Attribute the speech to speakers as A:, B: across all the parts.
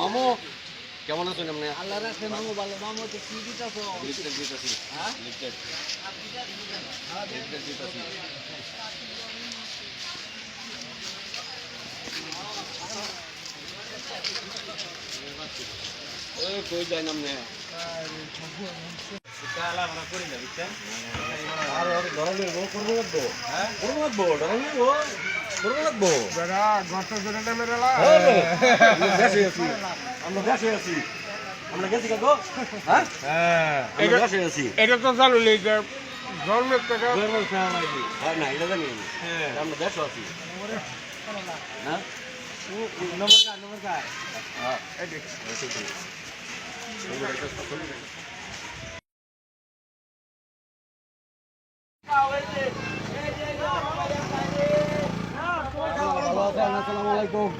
A: মামু কেমন আছেন আপনি
B: আল্লাহ রাখছে মামু ভালো মামু তো কি দিতেছ
A: লিখতে দিতেছি
B: হ্যাঁ
A: লিখতে লিখতে দিতেছি কই যাই নামনে ধরনের বউ করব হ্যাঁ করব ধরনের বউ করব লাগবো।
C: বেড়া গত দিনে মেরেলা
A: আমরা দেশে আছি। আমরা আছি। গেছি কাকো হ্যাঁ?
C: হ্যাঁ।
A: আমরা দেশে আছি।
C: এটা তো চালু লেগে জন্মের থেকে
A: গরমের ফ্যান আইছি হ্যাঁ না এটা জানি আমি। আমরা দেশে আছি। না
C: নমস্কার নমস্কার।
A: হ্যাঁ।
C: এদিক
A: ভালো আছেন আসসালামু আলাইকুম।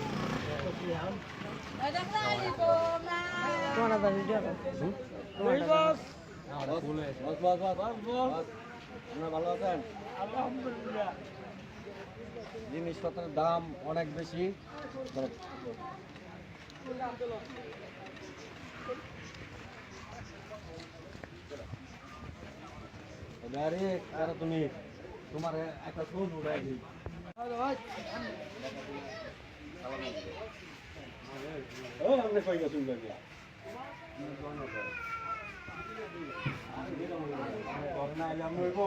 A: ভালো আছেন
C: আলহামদুলিল্লাহ
A: জিনিসপত্রের দাম অনেক বেশি। তুমি তোমার একটা ফোন উড়াই দিই। আমরা কই গেছুন লাগিয়া করোনা এলাম হইব